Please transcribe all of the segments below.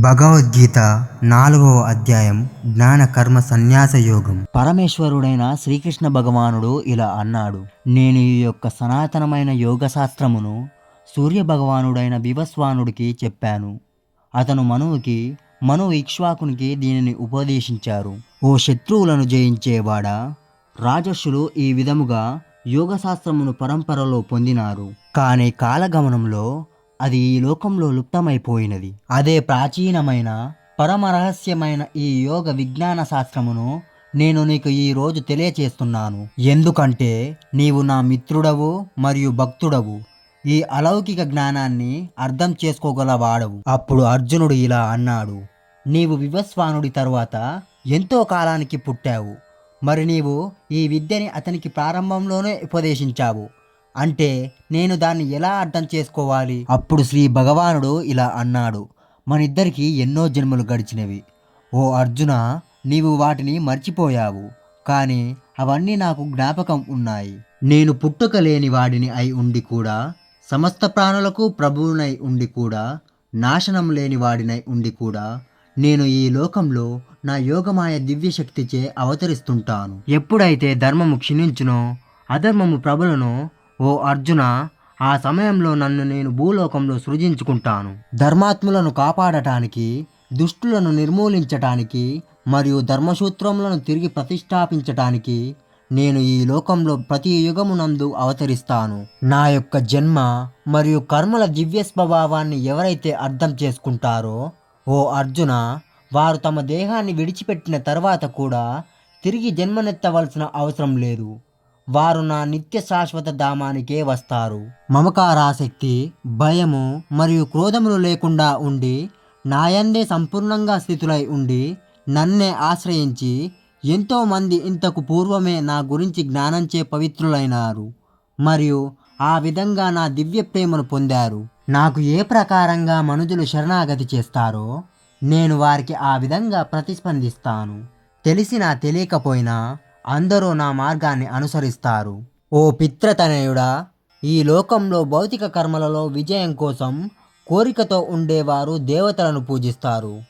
భగవద్గీత నాలుగవ అధ్యాయం జ్ఞాన కర్మ సన్యాస యోగం. పరమేశ్వరుడైన శ్రీకృష్ణ భగవానుడు ఇలా అన్నాడు నేను ఈ యొక్క సనాతనమైన యోగ శాస్త్రమును సూర్య భగవానుడైన వివస్వానుడికి చెప్పాను. అతను మనువుకి మను ఇక్ష్వాకునికి దీనిని ఉపదేశించారు. ఓ శత్రువులను జయించేవాడా? రాజస్సులు ఈ విధముగా యోగశాస్త్రమును పరంపరలో పొందినారు. కానీ కాలగమనంలో అది ఈ లోకంలో లుప్తమైపోయినది. అదే ప్రాచీనమైన పరమ రహస్యమైన ఈ యోగ విజ్ఞాన శాస్త్రమును నేను నీకు ఈ రోజు తెలియచేస్తున్నాను. ఎందుకంటే నీవు నా మిత్రుడవు మరియు భక్తుడవు. ఈ అలౌకిక జ్ఞానాన్ని అర్థం చేసుకోగలవాడవు. అప్పుడు అర్జునుడు ఇలా అన్నాడు. నీవు వివస్వానుడి తరువాత ఎంతో కాలానికి పుట్టావు. మరి నీవు ఈ విద్యని అతనికి ప్రారంభంలోనే ఉపదేశించావు. అంటే నేను దాన్ని ఎలా అర్థం చేసుకోవాలి? అప్పుడు శ్రీ భగవానుడు ఇలా అన్నాడు. మనిద్దరికీ ఎన్నో జన్మలు గడిచినవి. ఓ అర్జున నీవు వాటిని మర్చిపోయావు. కానీ అవన్నీ నాకు జ్ఞాపకం ఉన్నాయి. నేను పుట్టుక లేని వాడిని అయి ఉండి కూడా సమస్త ప్రాణులకు ప్రభువునై ఉండి కూడా నాశనం లేని వాడినై ఉండి కూడా నేను ఈ లోకంలో నా యోగమాయ దివ్యశక్తిచే అవతరిస్తుంటాను. ఎప్పుడైతే ధర్మము క్షీణించునో అధర్మము ప్రభులను ఓ అర్జున ఆ సమయంలో నన్ను నేను భూలోకంలో సృజించుకుంటాను. ధర్మాత్ములను కాపాడటానికి దుష్టులను నిర్మూలించటానికి మరియు ధర్మసూత్రములను తిరిగి ప్రతిష్టాపించటానికి నేను ఈ లోకంలో ప్రతి యుగమునందు అవతరిస్తాను. నా యొక్క జన్మ మరియు కర్మల దివ్య స్వభావాన్ని ఎవరైతే అర్థం చేసుకుంటారో ఓ అర్జున వారు తమ దేహాన్ని విడిచిపెట్టిన తర్వాత కూడా తిరిగి జన్మనెత్తవలసిన అవసరం లేదు. వారు నా నిత్య శాశ్వత ధామానికే వస్తారు. మమకారాసక్తి భయము మరియు క్రోధములు లేకుండా ఉండి నాయందే సంపూర్ణంగా స్థితులై ఉండి నన్నే ఆశ్రయించి ఎంతోమంది ఇంతకు పూర్వమే నా గురించి జ్ఞానంచే పవిత్రులైనారు. మరియు ఆ విధంగా నా దివ్య ప్రేమను పొందారు. నాకు ఏ ప్రకారంగా మనుజులు శరణాగతి చేస్తారో నేను వారికి ఆ విధంగా ప్రతిస్పందిస్తాను. తెలిసినా తెలియకపోయినా అందరూ నా మార్గాన్ని అనుసరిస్తారు. ఓ పిత్రతనయుడా ఈ లోకంలో భౌతిక కర్మలలో విజయం కోసం కోరికతో ఉండేవారు దేవతలను పూజిస్తారు.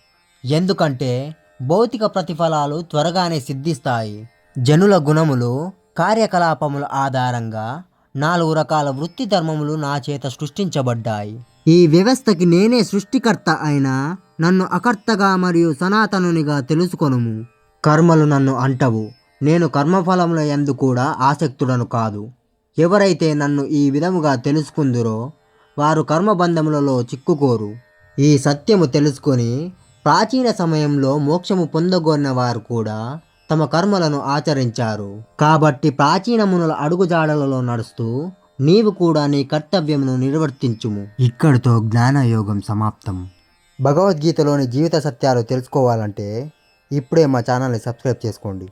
ఎందుకంటే భౌతిక ప్రతిఫలాలు త్వరగానే సిద్ధిస్తాయి. జనుల గుణములు కార్యకలాపముల ఆధారంగా నాలుగు రకాల వృత్తి ధర్మములు నా చేత సృష్టించబడ్డాయి. ఈ వ్యవస్థకి నేనే సృష్టికర్త అయినా నన్ను అకర్తగా మరియు సనాతనునిగా తెలుసుకొనుము. కర్మలు నన్ను అంటవు. నేను కర్మఫలముల యందు కూడా ఆసక్తుడను కాదు. ఎవరైతే నన్ను ఈ విధముగా తెలుసుకుందురో వారు కర్మబంధములలో చిక్కుకోరు. ఈ సత్యము తెలుసుకొని ప్రాచీన సమయంలో మోక్షము పొందగోరిన వారు కూడా తమ కర్మలను ఆచరించారు. కాబట్టి ప్రాచీనమునుల అడుగుజాడలలో నడుస్తూ నీవు కూడా నీ కర్తవ్యమును నిర్వర్తించుము. ఇక్కడితో జ్ఞానయోగం సమాప్తం. భగవద్గీతలోని జీవిత సత్యాలు తెలుసుకోవాలంటే ఇప్పుడే మా ఛానల్ని సబ్స్క్రైబ్ చేసుకోండి.